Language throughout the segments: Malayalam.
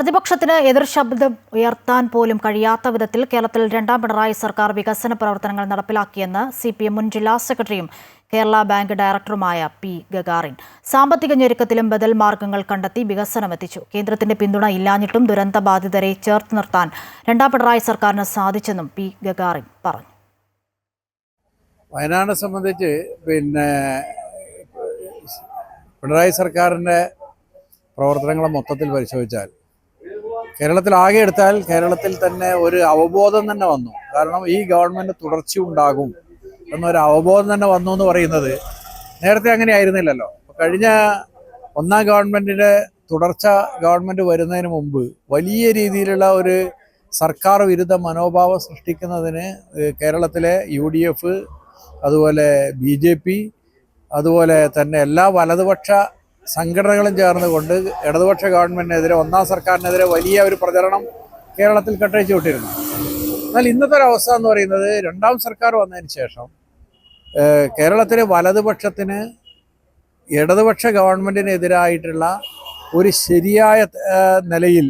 പ്രതിപക്ഷത്തിന് എതിർ ശബ്ദം ഉയർത്താൻ പോലും കഴിയാത്ത വിധത്തിൽ കേരളത്തിൽ രണ്ടാം പിണറായി സർക്കാർ വികസന പ്രവർത്തനങ്ങൾ നടപ്പിലാക്കിയെന്ന് സി പി എം മുൻ ജില്ലാ സെക്രട്ടറിയും കേരള ബാങ്ക് ഡയറക്ടറുമായ പി ഗഗാറിൻ. സാമ്പത്തിക ഞെരുക്കത്തിലും ബദൽ മാർഗങ്ങൾ കണ്ടെത്തി വികസനമെത്തിച്ചു കേന്ദ്രത്തിന്റെ പിന്തുണ ഇല്ലാഞ്ഞിട്ടും ദുരന്ത ബാധിതരെ ചേർത്ത് നിർത്താൻ രണ്ടാം പിണറായി സർക്കാരിന് സാധിച്ചെന്നും പി ഗഗാറിൻ പറഞ്ഞു. വയനാടിനെ സംബന്ധിച്ച് പിന്നെ പിണറായി സർക്കാരിന്റെ പ്രവർത്തനങ്ങളെ മൊത്തത്തിൽ പരിശോധിച്ചാൽ കേരളത്തിൽ ആകെ എടുത്താൽ കേരളത്തിൽ തന്നെ ഒരു അവബോധം തന്നെ വന്നു. കാരണം ഈ ഗവൺമെന്റ് തുടർച്ച ഉണ്ടാകും എന്നൊരു അവബോധം തന്നെ വന്നു എന്ന് പറയുന്നത് നേരത്തെ അങ്ങനെ ആയിരുന്നില്ലല്ലോ. കഴിഞ്ഞ ഒന്നാം ഗവൺമെന്റിന്റെ തുടർച്ച ഗവൺമെന്റ് വരുന്നതിന് മുമ്പ് വലിയ രീതിയിലുള്ള ഒരു സർക്കാർ വിരുദ്ധ മനോഭാവം സൃഷ്ടിക്കുന്നതിന് കേരളത്തിലെ യു ഡി എഫ് അതുപോലെ ബി ജെ പി അതുപോലെ തന്നെ എല്ലാ വലതുപക്ഷ സംഘടനകളും ചേർന്നുകൊണ്ട് ഇടതുപക്ഷ ഗവൺമെന്റിനെതിരെ ഒന്നാം സർക്കാരിനെതിരെ വലിയ ഒരു പ്രചരണം കേരളത്തിൽ കെട്ടഴിച്ചു വിട്ടിരുന്നു. എന്നാൽ ഇന്നത്തെ ഒരു അവസ്ഥ എന്ന് പറയുന്നത് രണ്ടാം സർക്കാർ വന്നതിന് ശേഷം കേരളത്തിലെ വലതുപക്ഷത്തിന് ഇടതുപക്ഷ ഗവൺമെന്റിനെതിരായിട്ടുള്ള ഒരു ശരിയായ നിലയിൽ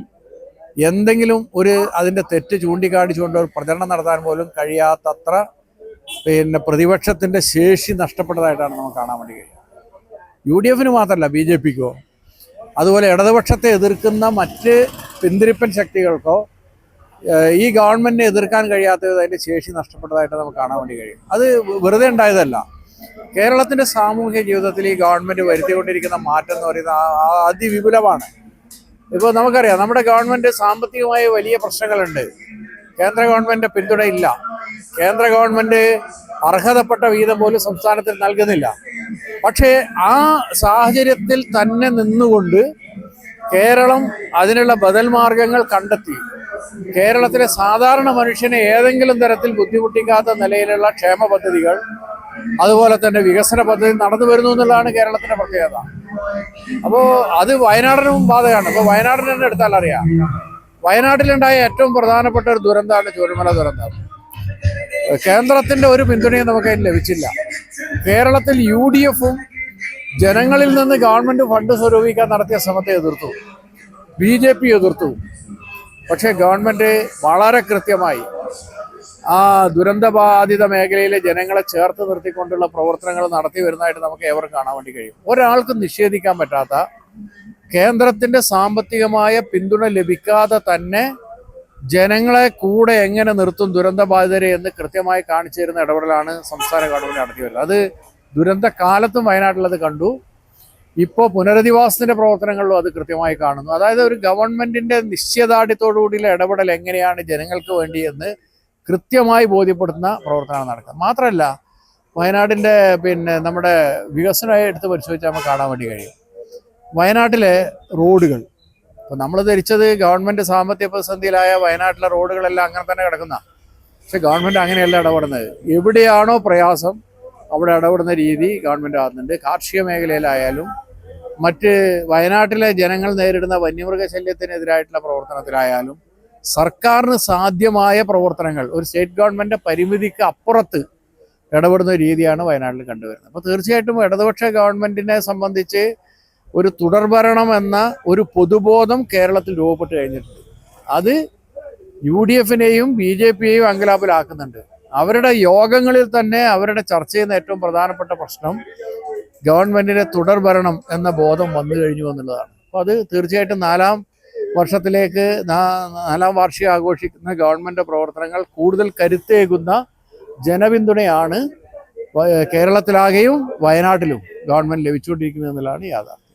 എന്തെങ്കിലും ഒരു അതിന്റെ തെറ്റ് ചൂണ്ടിക്കാണിച്ചുകൊണ്ട് ഒരു പ്രചരണം നടത്താൻ പോലും കഴിയാത്തത്ര പിന്നെ പ്രതിപക്ഷത്തിന്റെ ശേഷി നഷ്ടപ്പെട്ടതായിട്ടാണ് നമുക്ക് കാണാൻ വേണ്ടി കഴിയുക. യു ഡി എഫിന് മാത്രമല്ല ബി ജെ പിക്കോ? അതുപോലെ ഇടതുപക്ഷത്തെ എതിർക്കുന്ന മറ്റ് പിന്തിരിപ്പൻ ശക്തികൾക്കോ ഈ ഗവൺമെന്റിനെ എതിർക്കാൻ കഴിയാത്തത് അതിന്റെ ശേഷി നഷ്ടപ്പെട്ടതായിട്ട് നമുക്ക് കാണാൻ വേണ്ടി കഴിയും. അത് വെറുതെ ഉണ്ടായതല്ല. കേരളത്തിന്റെ സാമൂഹ്യ ജീവിതത്തിൽ ഈ ഗവൺമെന്റ് വരുത്തിക്കൊണ്ടിരിക്കുന്ന മാറ്റം എന്ന് പറയുന്നത് അതിവിപുലമാണ്. ഇപ്പോൾ നമുക്കറിയാം നമ്മുടെ ഗവൺമെന്റ് സാമ്പത്തികമായി വലിയ പ്രശ്നങ്ങളുണ്ട്. കേന്ദ്ര ഗവൺമെന്റ് പിന്തുണയില്ല. കേന്ദ്ര ഗവൺമെന്റ് അർഹതപ്പെട്ട വീതം പോലും സംസ്ഥാനത്തിൽ നൽകുന്നില്ല. പക്ഷേ ആ സാഹചര്യത്തിൽ തന്നെ നിന്നുകൊണ്ട് കേരളം അതിനുള്ള ബദൽ മാർഗങ്ങൾ കണ്ടെത്തി. കേരളത്തിലെ സാധാരണ മനുഷ്യനെ ഏതെങ്കിലും തരത്തിൽ ബുദ്ധിമുട്ടിക്കാത്ത നിലയിലുള്ള ക്ഷേമ പദ്ധതികൾ അതുപോലെ തന്നെ വികസന പദ്ധതി നടന്നു വരുന്നു എന്നുള്ളതാണ് കേരളത്തിന്റെ പ്രത്യേകത. അപ്പോൾ അത് വയനാടിനും ബാധകമാണ് അപ്പോൾ വയനാടിന് തന്നെ എടുത്താൽ അറിയാം. വയനാട്ടിലുണ്ടായ ഏറ്റവും പ്രധാനപ്പെട്ട ഒരു ദുരന്തമാണ് ചോരമല ദുരന്തം. കേന്ദ്രത്തിന്റെ ഒരു പിന്തുണയും നമുക്ക് ലഭിച്ചില്ല. കേരളത്തിൽ യു ഡി എഫും ജനങ്ങളിൽ നിന്ന് ഗവൺമെന്റ് ഫണ്ട് സ്വരൂപിക്കാൻ നടത്തിയ ശ്രമത്തെ എതിർത്തു. ബി ജെ പി എതിർത്തു. പക്ഷേ ഗവൺമെന്റ് വളരെ കൃത്യമായി ആ ദുരന്തബാധിത മേഖലയിലെ ജനങ്ങളെ ചേർത്ത് നിർത്തിക്കൊണ്ടുള്ള പ്രവർത്തനങ്ങൾ നടത്തി വരുന്നതായിട്ട് നമുക്ക് ഏവർക്കും കാണാൻ വേണ്ടി കഴിയും. ഒരാൾക്കും നിഷേധിക്കാൻ പറ്റാത്ത കേന്ദ്രത്തിന്റെ സാമ്പത്തികമായ പിന്തുണ ലഭിക്കാതെ തന്നെ ജനങ്ങളെ കൂടെ എങ്ങനെ നിർത്തും ദുരന്തബാധിതരെ എന്ന് കൃത്യമായി കാണിച്ചു തരുന്ന ഇടപെടലാണ് സംസ്ഥാന ഗവൺമെന്റ് നടത്തി വരുന്നത്. അത് ദുരന്ത കാലത്തും വയനാട്ടിലത് കണ്ടു. ഇപ്പോൾ പുനരധിവാസത്തിന്റെ പ്രവർത്തനങ്ങളിലും അത് കൃത്യമായി കാണുന്നു. അതായത് ഒരു ഗവൺമെന്റിന്റെ നിശ്ചയദാർഢ്യത്തോടുകൂടിയുള്ള ഇടപെടൽ എങ്ങനെയാണ് ജനങ്ങൾക്ക് വേണ്ടി എന്ന് കൃത്യമായി ബോധ്യപ്പെടുത്തുന്ന പ്രവർത്തനമാണ് നടക്കുന്നത്. മാത്രമല്ല വയനാടിന്റെ പിന്നെ നമ്മുടെ വികസനമായി എടുത്ത് പരിശോധിച്ചാൽ നമുക്ക് കാണാൻ വേണ്ടി കഴിയും. വയനാട്ടിലെ റോഡുകൾ ഇപ്പൊ നമ്മൾ ധരിച്ചത് ഗവൺമെന്റ് സാമ്പത്തിക പ്രതിസന്ധിയിലായ വയനാട്ടിലെ റോഡുകളെല്ലാം അങ്ങനെ തന്നെ കിടക്കുന്ന. പക്ഷെ ഗവൺമെന്റ് അങ്ങനെയല്ല ഇടപെടുന്നത്. എവിടെയാണോ പ്രയാസം അവിടെ ഇടപെടുന്ന രീതി ഗവൺമെന്റ് ആകുന്നുണ്ട് കാർഷിക മേഖലയിലായാലും മറ്റ് വയനാട്ടിലെ ജനങ്ങൾ നേരിടുന്ന വന്യമൃഗശല്യത്തിനെതിരായിട്ടുള്ള പ്രവർത്തനത്തിലായാലും സർക്കാരിന് സാധ്യമായ പ്രവർത്തനങ്ങൾ ഒരു സ്റ്റേറ്റ് ഗവൺമെന്റ് പരിമിതിക്ക് അപ്പുറത്ത് ഇടപെടുന്ന രീതിയാണ് വയനാട്ടിൽ കണ്ടുവരുന്നത്. അപ്പോൾ തീർച്ചയായിട്ടും ഇടതുപക്ഷ ഗവൺമെന്റിനെ സംബന്ധിച്ച് ഒരു തുടർഭരണം എന്ന ഒരു പൊതുബോധം കേരളത്തിൽ രൂപപ്പെട്ട് കഴിഞ്ഞിട്ടുണ്ട്. അത് യു ഡി എഫിനെയും ബി ജെ പിയെയും അങ്കലാപ്പിലാക്കുന്നുണ്ട്. അവരുടെ യോഗങ്ങളിൽ തന്നെ അവരുടെ ചർച്ച ചെയ്യുന്ന ഏറ്റവും പ്രധാനപ്പെട്ട പ്രശ്നം ഗവൺമെന്റിന്റെ തുടർഭരണം എന്ന ബോധം വന്നു കഴിഞ്ഞു എന്നുള്ളതാണ്. അപ്പോൾ അത് തീർച്ചയായിട്ടും നാലാം വർഷത്തിലേക്ക് നാലാം വാർഷികം ആഘോഷിക്കുന്ന ഗവൺമെന്റ് പ്രവർത്തനങ്ങൾ കൂടുതൽ കരുത്തേകുന്ന ജനപിന്തുണയാണ് കേരളത്തിലാകെയും വയനാട്ടിലും ഗവൺമെന്റ് ലഭിച്ചുകൊണ്ടിരിക്കുന്നത് എന്നുള്ളതാണ് യാഥാർത്ഥ്യം.